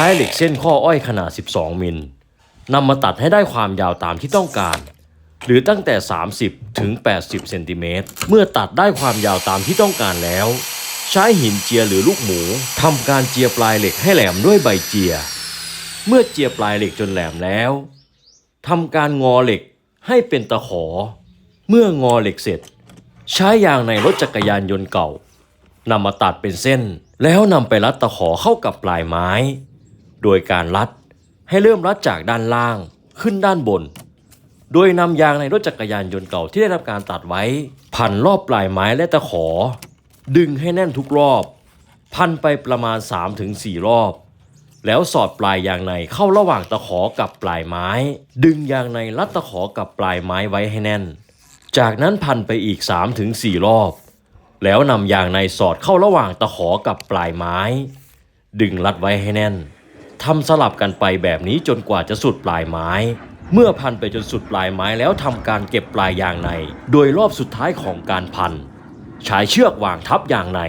ช้เหล็กเส้นข้ออ้อยขนาด 12 มิลนำมาตัดให้ได้ความยาวตามที่ต้องการ หรือตั้งแต่ 30 ถึง 80 เซนติเมตร เมื่อตัดได้ความยาวตามที่ต้องการแล้ว ใช้หินเจียหรือลูกหมูทำการเจียปลายเหล็กให้แหลมด้วยใบเจีย เมื่อเจียปลายเหล็กจนแหลมแล้วทำการงอเหล็กให้เป็นตะขอ เมื่องอเหล็กเสร็จ ใช้ยางในรถจักรยานยนต์เก่านำมาตัดเป็นเส้น แล้วนำไปรัดตะขอเข้ากับปลายไม้ โดยการรัด ให้เริ่มรัดจากด้านล่างขึ้นด้านบน โดยนำยางในรถจักรยานยนต์เก่าที่ได้รับการตัดไว้ พันรอบปลายไม้และตะขอ ดึงให้แน่นทุกรอบ พันไปประมาณ 3-4 รอบ แล้วสอดปลายยางในเข้าระหว่างตะขอกับปลายไม้ ดึงยางในรัดตะขอกับปลายไม้ไว้ให้แน่น จากนั้นพันไปอีก 3-4 รอบ แล้วนำยางในสอดเข้าระหว่างตะขอกับปลายไม้ ดึงรัดไว้ให้แน่น ทำสลับกันไปแบบนี้จนกว่าจะสุดปลายไม้ เมื่อพันไปจนสุดปลายไม้แล้วทำการเก็บปลายยางใน โดยรอบสุดท้ายของการพันใช้เชือกวางทับยางใน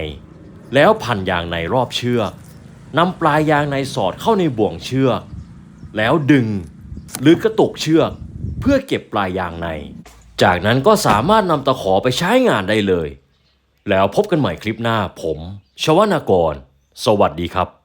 แล้วพันยางในรอบเชือกนำปลายยางในสอดเข้าในบ่วงเชือก แล้วดึง หรือกระตุกเชือกเพื่อเก็บปลายยางใน จากนั้นก็สามารถนำตะขอไปใช้งานได้เลย แล้วพบกันใหม่คลิปหน้าผม ชวนากร สวัสดีครับ